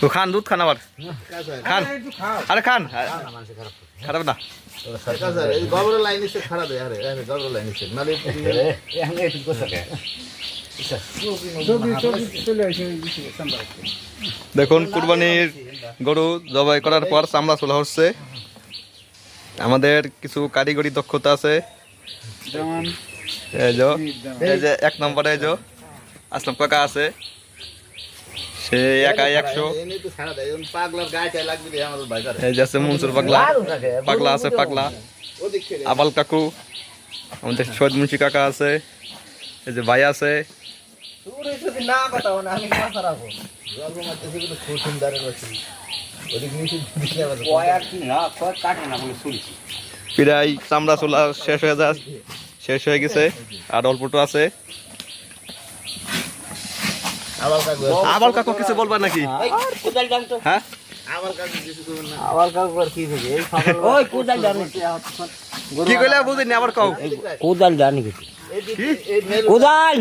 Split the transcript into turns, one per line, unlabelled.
তো খান, দুধ খান আবার। খান। আরে খান। খারাপ না। দেখুন, কুরবানির গরু জবাই করার পর চামড়া চুলা হচ্ছে। আমাদের কিছু কারিগরি দক্ষতা আছে। এই এই যে, এক নম্বরে আসলাম, কাকা আছে। সে একাই একশো।
এনে তো ছাড়া দেয় এখন পাগলার গায়ে চাই লাগবে রে আমার ভাই করে
এই যে আছে মনসুর পাগলা। পাগলা আছে পাগলা।
ওদিক
আবাল কাকু আমাদের সৈয়দ মুন্সি কাকা আছে এই যে ভাই আছে। প্রায় চামড়া চুলা শেষ হয়ে যা শেষ হয়ে গেছে আর অল্পটো আছে। আবাল কাকু কিছু বলবা নাকি? হ্যাঁ? কি কইলে বুঝিনি আবার কও।
কোদাল জানি কোদাল!